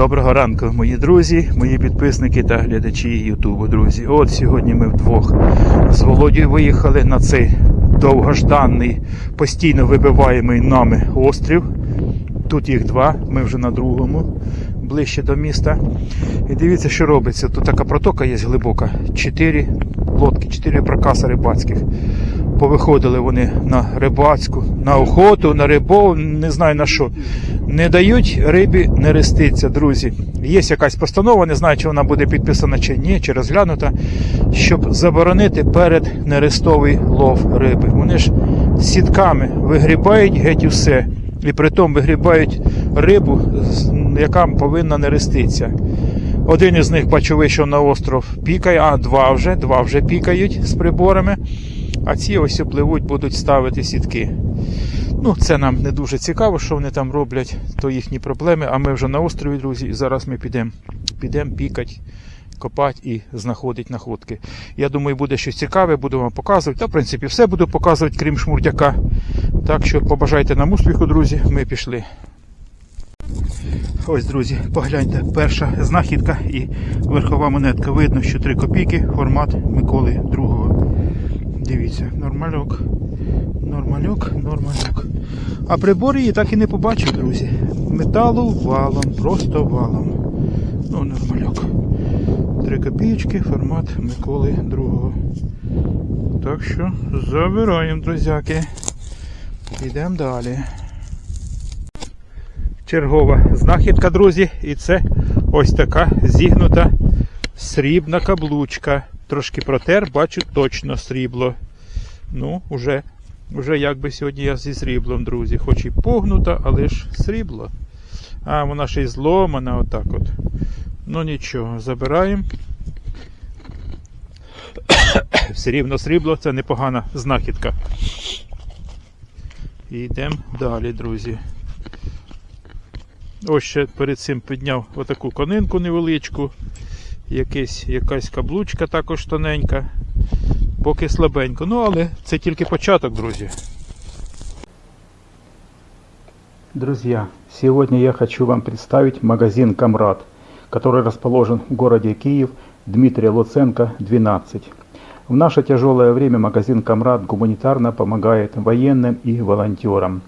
Доброго ранку, мої друзі, мої підписники та глядачі Ютубу, друзі. От сьогодні ми вдвох з Володією виїхали на цей довгожданий, постійно вибиваємий нами острів. Тут їх два, ми вже на другому, ближче до міста. І дивіться, що робиться. Тут така протока є глибока. Чотири лодки, чотири прокаса рибацьких. Повиходили вони на рибацьку, на охоту, на рибов, не знаю на що. Не дають рибі нереститься, друзі. Є якась постанова, не знаю, чи вона буде підписана чи ні, чи розглянута, щоб заборонити перед нерестовий лов риби. Вони ж сітками вигрібають геть усе. І притом вигрібають рибу, яка повинна нереститься. Один із них бачу вийшов на остров пікає, а два вже, два вже пікають з приборами. А ці ось пливуть, будуть ставити сітки. Ну, це нам не дуже цікаво, що вони там роблять, то їхні проблеми. А ми вже на острові, друзі, і зараз ми підемо підем пікати, копати і знаходити находки. Я думаю, буде щось цікаве, буду вам показувати. Та, в принципі, все буду показувати, крім шмурдяка. Так що побажайте нам успіху, друзі. Ми пішли. Ось, друзі, погляньте, перша знахідка і верхова монетка. Видно, що 3 копійки, формат Миколи II. Дивіться, нормальок. Нормальок, нормальок. А прибор її так і не побачив, друзі. Металу валом, просто валом. Ну, нормальок. 3 копійки, формат Миколи II. Так що забираємо, друзяки. Йдемо далі. Чергова знахідка, друзі, і це ось така зігнута срібна каблучка. Трошки протер, бачу точно срібло. Ну, уже, уже якби сьогодні я зі сріблом, друзі. Хоч і погнута, але ж срібло. А, вона ще й зломана, отак от. Ну нічого, забираємо. Все рівно срібло, це непогана знахідка. І йдемо далі, друзі. Ось ще перед цим підняв отаку конинку невеличку. Якийсь, якась каблучка також тоненька. Поки слабенько. Ну, але це тільки початок, друзі. Друзья, сегодня я хочу вам представить магазин «Камрад», который расположен в городе Киев, Дмитрия Луценко, 12. В наше тяжелое время магазин «Камрад» гуманитарно помогает военным и волонтерам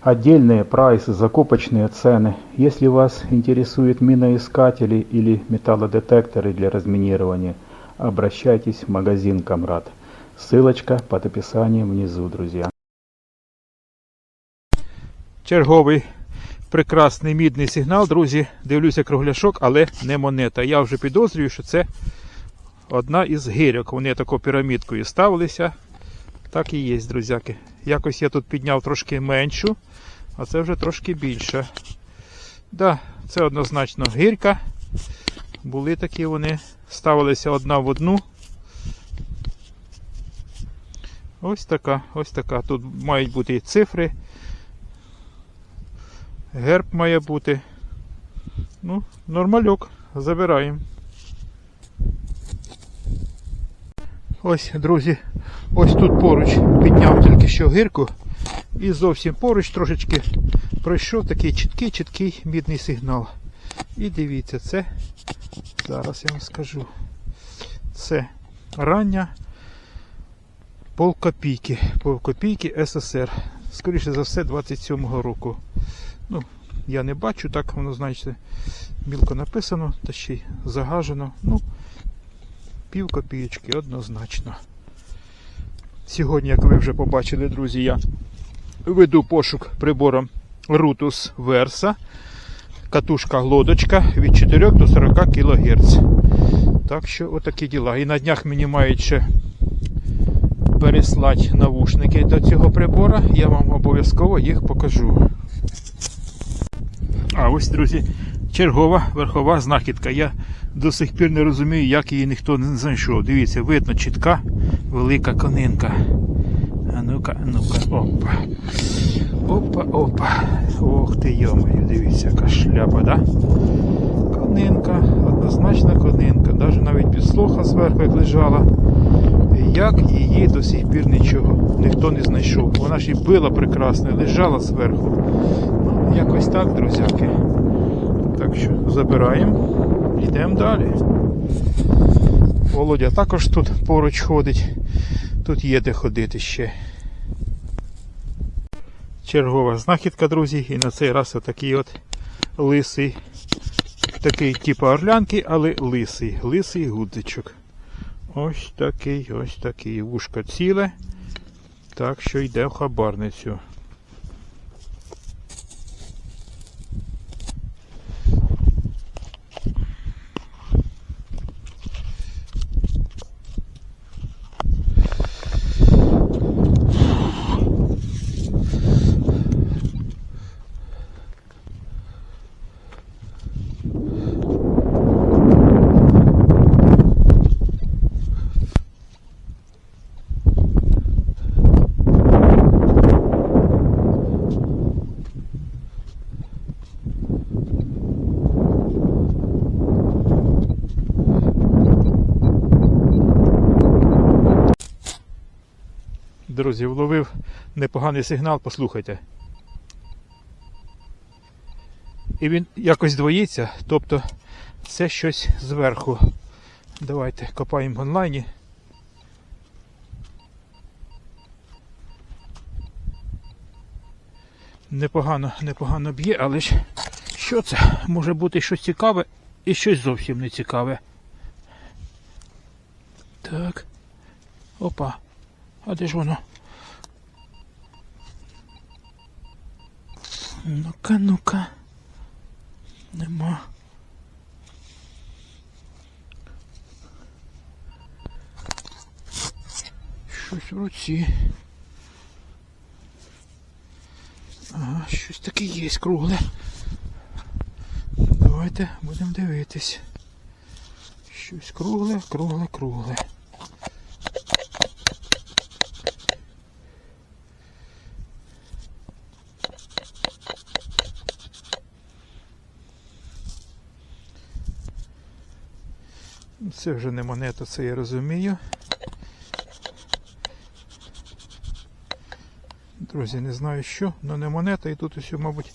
Отдельные прайсы, закупочные цены. Если вас интересуют миноискатели или металлодетекторы для разминирования, обращайтесь в магазин «Камрад». Ссылочка под описанием внизу, друзья. Черговий прекрасний мідний сигнал, друзі. Дивлюся кругляшок, але не монета. Я вже підозрюю, що це одна із гирьок. Вони тако пірамідкою ставилися. Так і є, друзяки. Якось я тут підняв трошки меншу, а це вже трошки більше. Да, це однозначно гирька. Були такі вони, ставилися одна в одну. Ось така, ось така. Тут мають бути і цифри. Герб має бути. Ну, нормальок. Забираємо. Ось, друзі, ось тут поруч підняв тільки що гирку. І зовсім поруч трошечки пройшов такий чіткий, чіткий мідний сигнал. І дивіться, це, зараз я вам скажу, це рання полкопійки, полкопійки СССР. Скоріше за все, 27-го року. Ну, я не бачу, так воно, значить, мілко написано, та ще й загажено. Ну, пів копійочки однозначно. Сьогодні, як ви вже побачили, друзі, я веду пошук прибором Rutus Versa. Катушка лодочка від 4 до 40 кГц. Так що отакі діла. І на днях мені мають ще переслати навушники до цього прибора. Я вам обов'язково їх покажу. А ось, друзі, чергова верхова знахідка. Я до сих пір не розумію, як її ніхто не знайшов. Дивіться, видно чітка велика конинка. Ну-ка, ну-ка, опа. Опа, опа. Ох ти йомаю, дивіться, яка шляпа, да? Конинка, однозначно конинка. Навіть навіть підслуха зверху як лежала. Як її до сих пір нічого ніхто не знайшов. Вона ж і била прекрасно, лежала зверху. Ну, якось так, друзяки. Так що забираємо, йдемо далі. Володя також тут поруч ходить. Тут є де ходити ще. Чергова знахідка, друзі, і на цей раз отакий от лисий. Такий типу орлянки, але лисий. Лисий гудзичок. Ось такий, ось такий. Вушко ціле. Так що йде в хабарницю. Друзі, вловив непоганий сигнал, послухайте. І він якось двоїться, тобто це щось зверху. Давайте копаємо в онлайні. Непогано, непогано б'є, але ж що це? Може бути щось цікаве і щось зовсім не цікаве. Так. Опа. А де ж воно? Ну-ка, ну-ка. Нема. Щось в руці. Ага, щось таке є кругле. Давайте будемо дивитись. Щось кругле, кругле, кругле. Це вже не монета, це я розумію. Друзі, не знаю що, але не монета і тут ось, мабуть,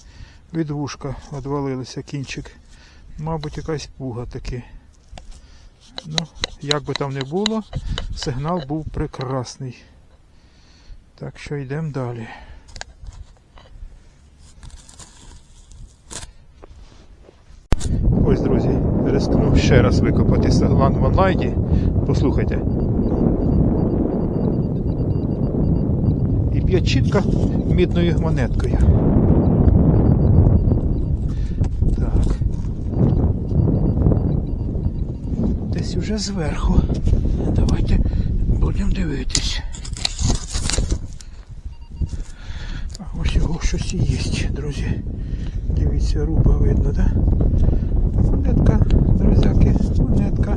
від вушка відвалилися кінчик. Мабуть, якась пуга таки. Ну, як би там не було, сигнал був прекрасний. Так що йдемо далі. Ось, друзі, рискнув ще раз викопати саглан в онлайні. Послухайте. І б'є чітко мідною монеткою. Так. Десь уже зверху. Давайте будемо дивитись. Ось його щось і є, друзі. Дивіться, руба видно, так? Да? Монетка, друзяки, монетка.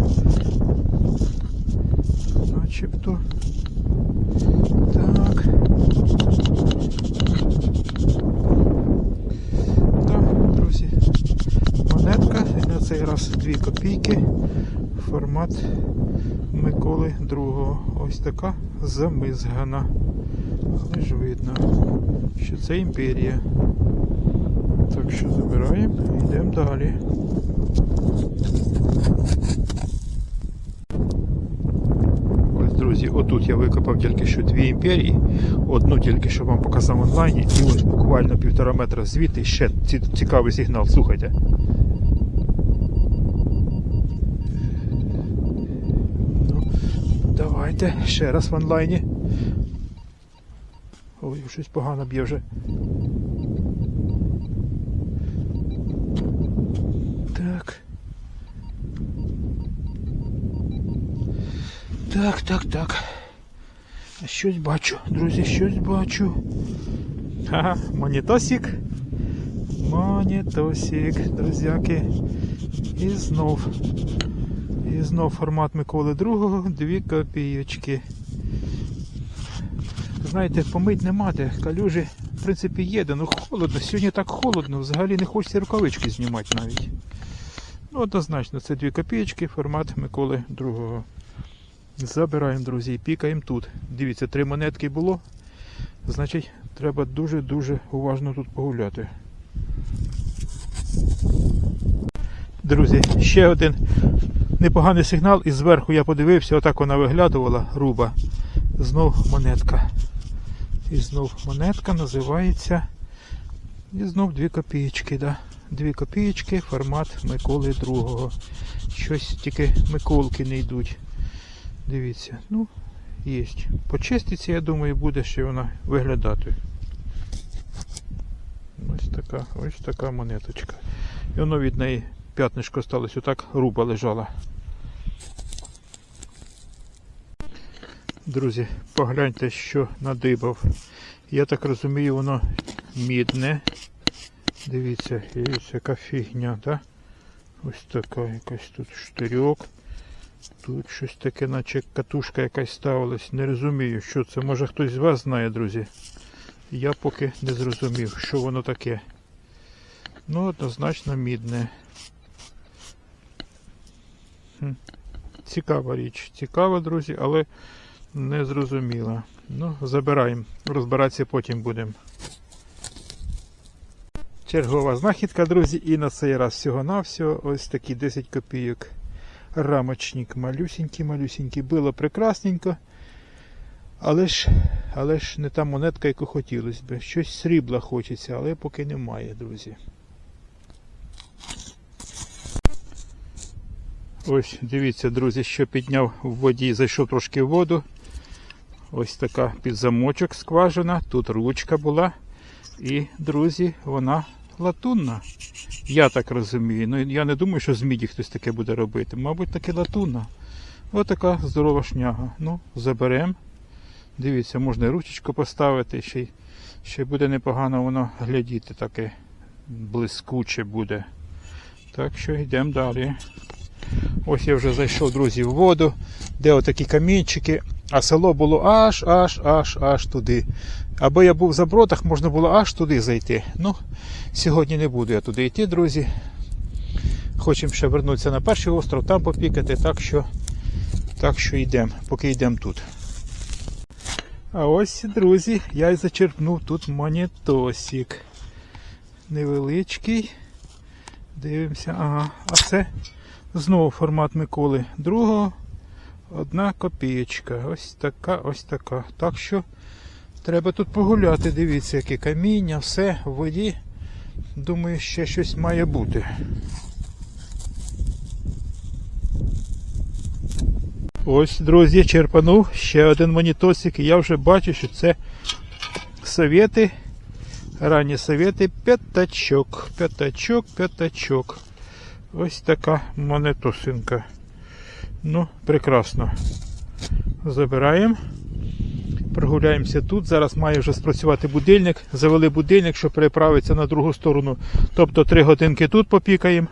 Начебто. Так. Так, друзі. Монетка. І на цей раз 2 копійки. Формат Миколи II. Ось така замизгана. Але ж видно, що це імперія. Так що забираємо і йдемо далі. Ось, друзі, отут я викопав тільки що дві імперії. Одну тільки що вам показав онлайні, і ось буквально півтора метра звідти ще цікавий сигнал. Слухайте. Ну, давайте ще раз в онлайні. Ой, щось погано б'є вже. Так, так, так. Щось бачу, друзі, щось бачу. Ага, монітосик. Монітосик, друзяки. І знов. І знов формат Миколи II, дві копійочки. Знаєте, помить не мати, калюжі, в принципі, є, де, ну холодно. Сьогодні так холодно, взагалі не хочеться рукавички знімати навіть. Ну, однозначно, це дві копійочки, формат Миколи II. Забираємо, друзі, і пікаємо тут. Дивіться, три монетки було. Значить, треба дуже-дуже уважно тут погуляти. друзі, ще один непоганий сигнал. І зверху я подивився, отак вона виглядувала, груба. Знов монетка. І знов монетка називається. І знов 2 копієчки, да. 2 копієчки, формат Миколи II. Щось тільки Миколки не йдуть. Дивіться, ну, є. Почиститься, я думаю, буде ще вона виглядати. Ось така, ось така монеточка. І воно від неї п'ятнишко сталося, отак руба лежала. Друзі, погляньте, що надибав. Я так розумію, воно мідне. Дивіться, є яка фігня, так? Ось така якась тут штирьок. Тут щось таке, наче катушка якась ставилась. Не розумію, що це. Може хтось з вас знає, друзі. Я поки не зрозумів, що воно таке. Ну, однозначно мідне. Цікава річ. Цікава, друзі, але не зрозуміла. Ну, забираємо. Розбиратися потім будемо. Чергова знахідка, друзі, і на цей раз всього-навсього ось такі 10 копійок. Рамочник малюсенький, малюсенький. Було прекрасненько. Але ж, але ж не та монетка, яку хотілося б. Щось срібла хочеться, але поки немає, друзі. Ось, дивіться, друзі, що підняв в воді, зайшов трошки в воду. Ось така під замочок скважина. Тут ручка була. І, друзі, вона латунна. Я так розумію. Ну я не думаю, що з міді хтось таке буде робити. Мабуть, таки латунна. Ось така здорова шняга. Ну, заберемо. Дивіться, можна ручечку поставити, ще ще буде непогано воно глядіти, таке блискуче буде. Так що йдемо далі. Ось я вже зайшов, друзі, в воду, де отакі камінчики, а село було аж, аж, аж, аж туди. Аби я був за бродах, можна було аж туди зайти. Ну, сьогодні не буду я туди йти, друзі. Хочемо ще вернутися на перший остров, там попікати, так що, так що йдемо, поки йдемо тут. А ось, друзі, я й зачерпнув тут монетосик. Невеличкий. Дивимося, ага, а це знову формат Миколи другого. Одна копієчка. Ось така, ось така. Так що треба тут погуляти. Дивіться, яке каміння, все в воді. Думаю, ще щось має бути. Ось, друзі, черпанув ще один монітосик, і я вже бачу, що це совєти, ранні совєти, п'ятачок, п'ятачок, п'ятачок. Ось така монетосинка. Ну, прекрасно. Забираємо. Прогуляємося тут. Зараз має вже спрацювати будильник. Завели будильник, щоб переправитися на другу сторону. Тобто 3 годинки тут попікаємо.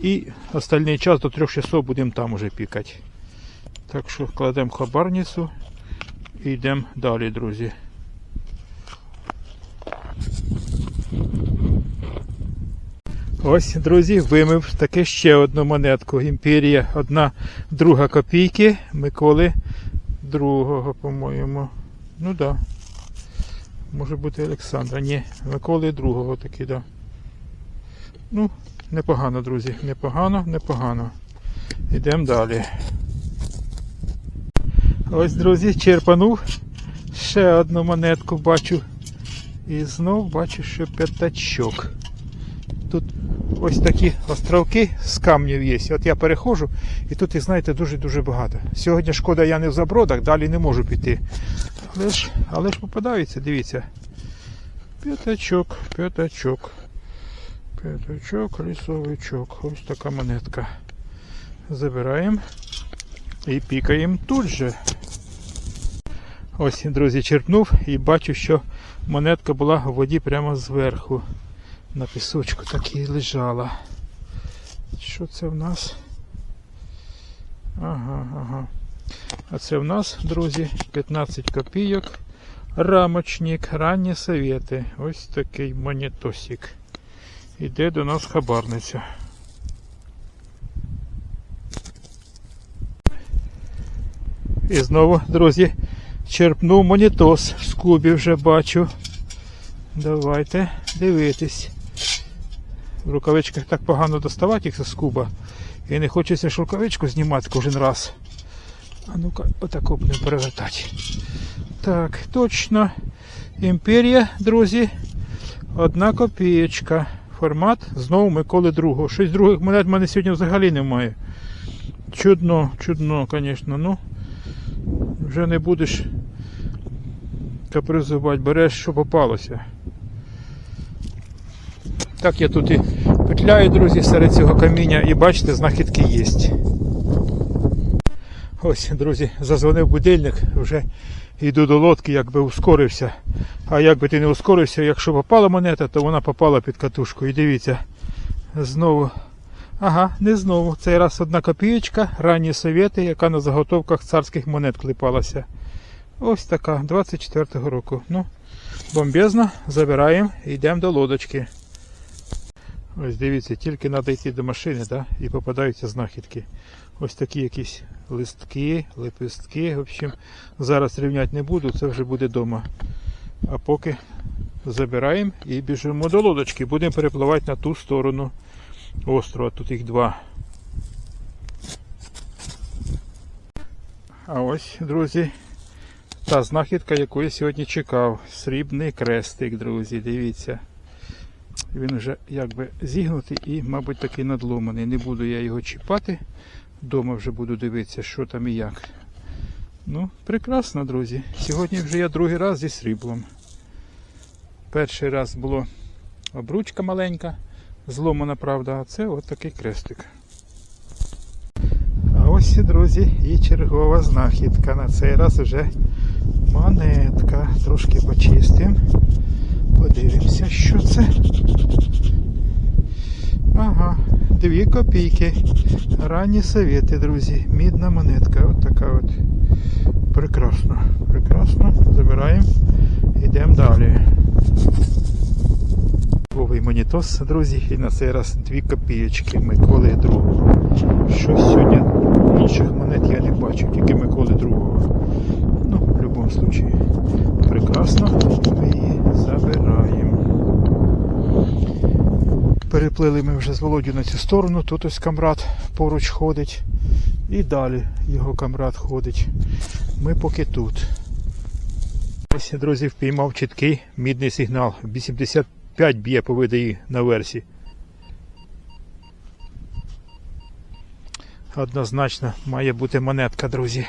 І остальний час до 3 часов будемо там уже пікати. Так що кладемо хабарницю і йдемо далі, друзі. Ось, друзі, вимив таке ще одну монетку. Імперія, одна друга копійки Миколи другого, по-моєму. Ну так. Да. Може бути Олександра. Ні, Миколи другого таки, да. Ну, непогано, друзі. Непогано, непогано. Йдемо далі. Ось, друзі, черпанув. Ще одну монетку бачу. І знов бачу, що п'ятачок. Тут ось такі островки з камнів є. От я переходжу, і тут, і знаєте, дуже-дуже багато. Сьогодні шкода, я не в забродах, далі не можу піти. Але ж, але ж попадаються, дивіться. П'ятачок, п'ятачок. П'ятачок, лісовичок. Ось така монетка. Забираємо і пікаємо тут же. Ось, друзі, черпнув і бачу, що монетка була в воді прямо зверху. На пісочку так і лежала. Що це в нас? Ага, ага. А це в нас, друзі, 15 копійок. Рамочник, ранні совєти. Ось такий монетосик. Іде до нас хабарниця. І знову, друзі, черпнув монітос з кубів вже бачу. Давайте дивитись. В рукавичках так погано доставати їх з куба. І не хочеться ж рукавичку знімати кожен раз. А ну-ка, отако будемо перевертати. Так, точно. Імперія, друзі. Одна копієчка. Формат знову Миколи II. Щось других монет в мене сьогодні взагалі немає. Чудно, чудно, звісно. Ну, вже не будеш капризувати, береш, що попалося. Так я тут і петляю, друзі, серед цього каміння і бачите, знахідки є. Ось, друзі, зазвонив будильник, вже йду до лодки, якби ускорився. А якби ти не ускорився, якщо попала монета, то вона попала під катушку. І дивіться, знову. Ага, не знову. Цей раз одна копієчка, ранні совєти, яка на заготовках царських монет клепалася. Ось така, 24-го року. Ну, бомбезно, забираємо і йдемо до лодочки. Ось дивіться, тільки треба йти до машини, да, і попадаються знахідки. Ось такі якісь листки, лепестки. В общем, зараз рівняти не буду, це вже буде вдома. А поки забираємо і біжимо до лодочки. Будемо перепливати на ту сторону острова. Тут їх два. А ось, друзі, та знахідка, яку я сьогодні чекав. Срібний крестик, друзі, дивіться. Він вже якби зігнутий і, мабуть, такий надломаний. Не буду я його чіпати. Дома вже буду дивитися, що там і як. Ну, прекрасно, друзі. Сьогодні вже я другий раз зі сріблом. Перший раз було обручка маленька, зломана, правда, а це от такий крестик. А ось, друзі, і чергова знахідка. На цей раз вже монетка. Трошки почистимо. Подивимося, що це. Ага, дві копійки. Ранні совєти, друзі. Мідна монетка. От така от. Прекрасно. Прекрасно. Забираємо. Йдемо далі. Новий монітос, друзі, і на цей раз дві копійочки Миколи другого. Щось сьогодні інших монет я не бачу, тільки Миколи другого. Ну, в будь-якому випадку. Прекрасно. Ми її забираємо. Переплили ми вже з Володю на цю сторону. Тут ось камрад поруч ходить. І далі його камрад ходить. Ми поки тут. Ось, друзі, впіймав чіткий мідний сигнал. 85 б'є по видаї на версі. Однозначно має бути монетка, друзі.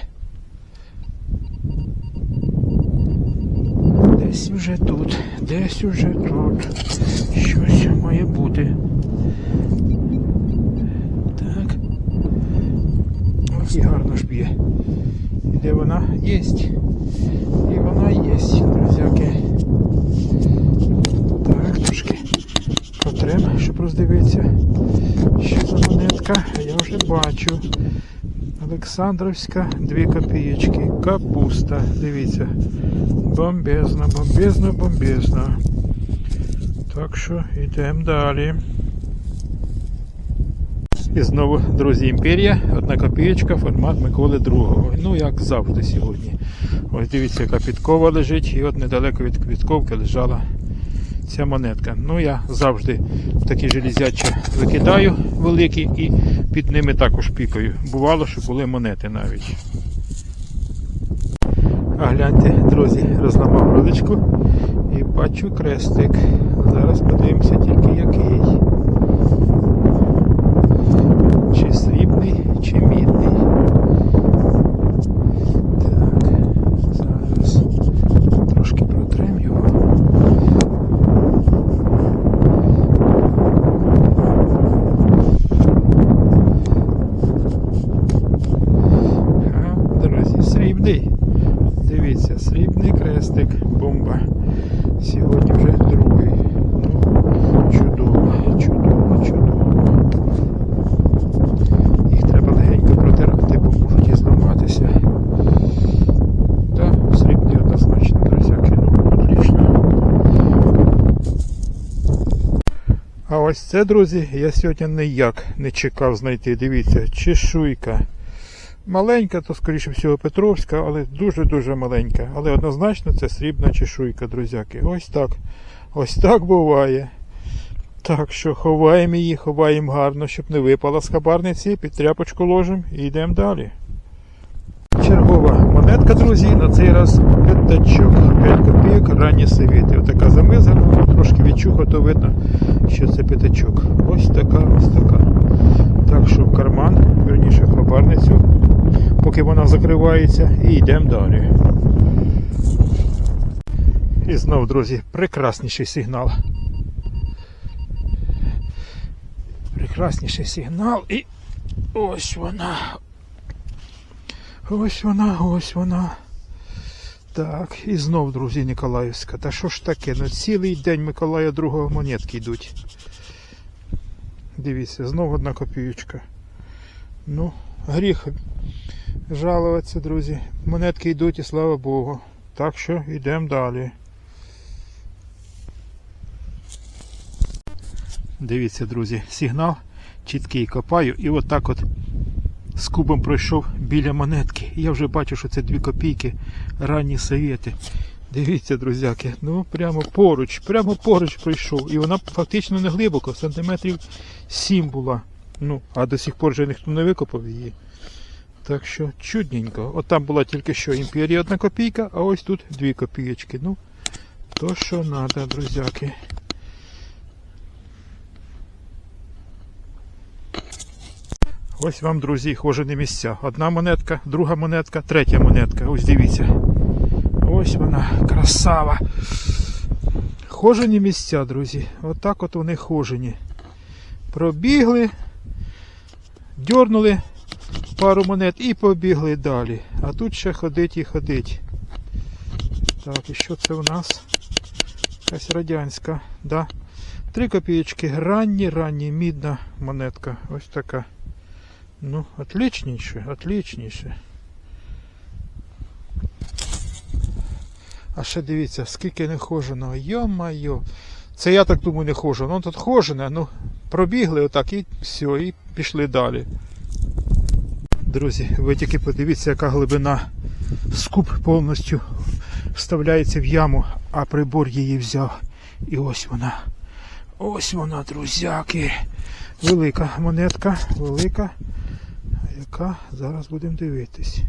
Десь уже тут, десь уже тут. Щось має бути. Так. Ось і гарно ж б'є. І де вона? Єсть. І вона єсть, друзяки. Так, трошки протрем, щоб роздивитися. Що за монетка? Я вже бачу. Олександровська, 2 копієчки. Капуста. Дивіться. Бомбезно, бомбезно, бомбезно. Так що йдемо далі. І знову, друзі, імперія, одна копієчка, формат Миколи II. Ну, як завжди сьогодні. Ось дивіться, яка підкова лежить, і от недалеко від підковки лежала ця монетка. Ну, я завжди такі железячі викидаю великі і під ними також пікаю. Бувало, що були монети навіть. А гляньте, друзі, розламав рудочку і бачу крестик. Зараз подивимося тільки який. Чи срібний, чи мідний. Так, зараз трошки протрем його. Ага, друзі, срібний. Дивіться, срібний крестик, бомба. Сьогодні вже другий. Ну, чудово, чудово, чудово. Їх треба легенько протирати, бо можуть і зламатися. Та, срібний однозначно, друзяки, ну, отлично. А ось це, друзі, я сьогодні ніяк не чекав знайти. Дивіться, чешуйка. Маленька, то скоріше всього Петровська, але дуже-дуже маленька. Але однозначно це срібна чешуйка, друзяки. Ось так. Ось так буває. Так що ховаємо її, ховаємо гарно, щоб не випала з хабарниці, під тряпочку ложимо і йдемо далі. Монетка, друзі, на цей раз п'ятачок. 5 копійок, ранні совєти. Отака замизана, трошки відчуха, то видно, що це п'ятачок. Ось така, ось така. Так що в карман, верніше в хабарницю, поки вона закривається, і йдемо далі. І знов, друзі, прекрасніший сигнал. Прекрасніший сигнал і ось вона. Ось вона, ось вона. Так, і знов, друзі, Ніколаївська. Та що ж таке? Ну цілий день Миколая другого монетки йдуть. Дивіться, знов одна копійочка. Ну, гріх жалуватися, друзі. Монетки йдуть і слава Богу. Так що йдемо далі. Дивіться, друзі, сигнал чіткий копаю і отак от з кубом пройшов біля монетки. Я вже бачу, що це 2 копійки, ранні совєти. Дивіться, друзяки, ну прямо поруч, прямо поруч пройшов. І вона фактично не глибоко, сантиметрів 7 була. Ну, а до сих пор вже ніхто не викопав її. Так що чудненько. От там була тільки що імперія одна копійка, а ось тут 2 копійочки. Ну, то що треба, друзяки. Ось вам, друзі, хожені місця. Одна монетка, друга монетка, третя монетка. Ось дивіться. Ось вона, красава. Хожені місця, друзі. Отак от вони хожені. Пробігли, дьорнули пару монет і побігли далі. А тут ще ходить і ходить. Так, і що це у нас? Якась радянська, да? Три копійочки, ранні, ранні, мідна монетка. Ось така. Ну, отличніше, отличніше. А ще дивіться, скільки не хожено. Йо-майо. Це я так думаю не хожу. Ну тут хожене, ну пробігли отак і все, і пішли далі. Друзі, ви тільки подивіться, яка глибина. Скуп повністю вставляється в яму, а прибор її взяв. І ось вона. Ось вона, друзяки. Велика монетка, велика. Яка зараз будемо дивитись.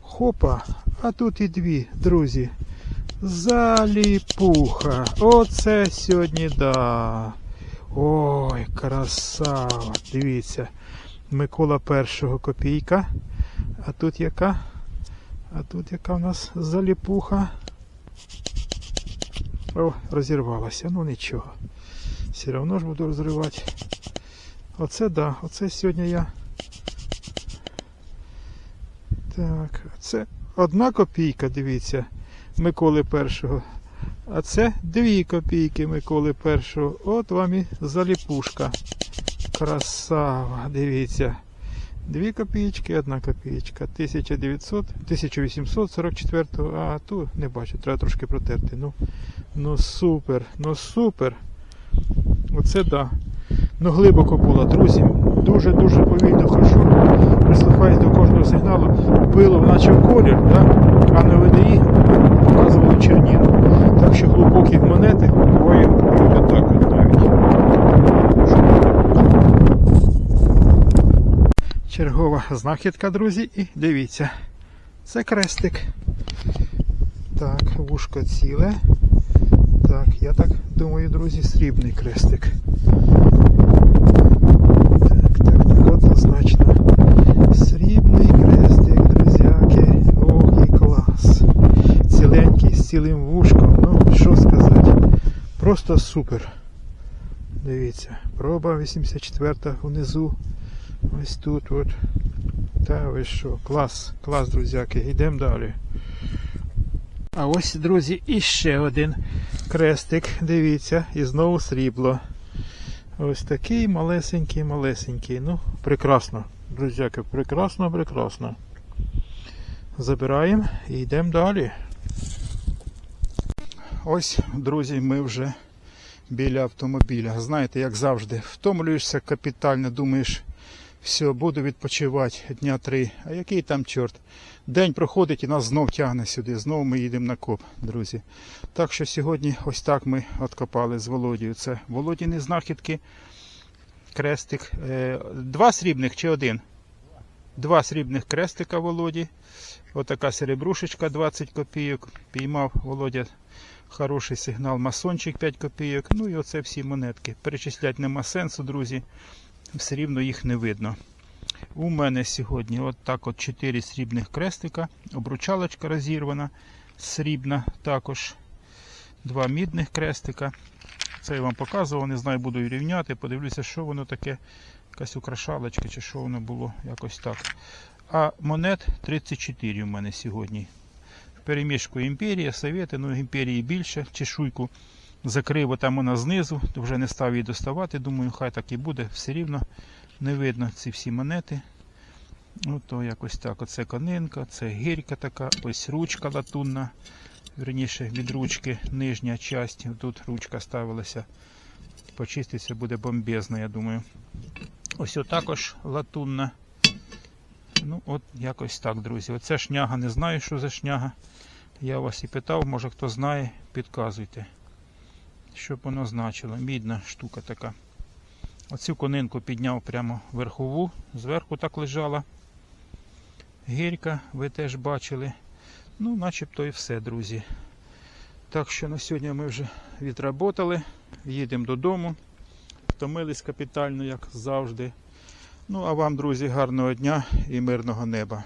Хопа, а тут і дві, друзі. Заліпуха. Оце сьогодні да. Ой, красава. Дивіться. Микола першого копійка. А тут яка? А тут яка в нас заліпуха? О, розірвалася. Ну нічого. Все одно ж буду розривати. Оце да, оце сьогодні я. Так, це одна копійка, дивіться, Миколи першого. А це дві копійки Миколи першого. От вам і заліпушка. Красава, дивіться. Дві копійки, одна копійка. 1900, 1844, а ту не бачу, треба трошки протерти. Ну, ну супер, ну супер. Оце да. Ну глибоко було, друзі. Дуже-дуже повільно хожу. Прислухаюсь до кожного сигналу. Пило наче в колір, да? а на ВДІ показували черніну. Так що глибокі монети бувають отак от навіть. Чергова знахідка, друзі, і дивіться. Це крестик. Так, вушко ціле. Так, я так думаю, друзі, срібний крестик. Так, так, так, однозначно. Срібний крестик, друзяки. Ох, який клас. Ціленький, з цілим вушком. Ну, що сказати. Просто супер. Дивіться, проба 84 внизу. Ось тут от. Та ви що, клас, клас, друзяки. Йдемо далі. А ось, друзі, іще один крестик. Дивіться, і знову срібло. Ось такий малесенький, малесенький. Ну, прекрасно, друзяки, прекрасно, прекрасно. Забираємо і йдемо далі. Ось, друзі, ми вже біля автомобіля. Знаєте, як завжди, втомлюєшся капітально, думаєш, Все, буду відпочивати дня три. А який там чорт? День проходить і нас знов тягне сюди. Знову ми їдемо на коп, друзі. Так що сьогодні ось так ми откопали з Володією. Це Володіні знахідки. Крестик. Е, два срібних чи один? Два срібних крестика Володі. Отака серебрушечка 20 копійок. Піймав Володя хороший сигнал. Масончик 5 копійок. Ну і оце всі монетки. Перечислять нема сенсу, друзі. Все рівно їх не видно. У мене сьогодні от так от 4 срібних крестика. Обручалочка розірвана. Срібна також. Два мідних крестика. Це я вам показував, не знаю, буду рівняти. Подивлюся, що воно таке. Якась украшалочка чи що воно було, якось так. А монет 34 у мене сьогодні. Перемішку імперія, совєти, ну імперії більше, чешуйку закрив там вона знизу, вже не став її доставати. Думаю, хай так і буде. Все рівно не видно ці всі монети. Ну то якось так. Оце конинка, це гірка така, ось ручка латунна. Верніше від ручки нижня часть. Тут ручка ставилася. Почиститься буде бомбезно, я думаю. Ось також латунна. Ну, от якось так, друзі. Оце шняга, не знаю, що за шняга. Я вас і питав, може хто знає, підказуйте. Що б воно значило. Мідна штука така. Оцю конинку підняв прямо верхову, зверху так лежала. Гірка, ви теж бачили. Ну, начебто і все, друзі. Так що на сьогодні ми вже відработали. Їдемо додому. Втомились капітально, як завжди. Ну, а вам, друзі, гарного дня і мирного неба.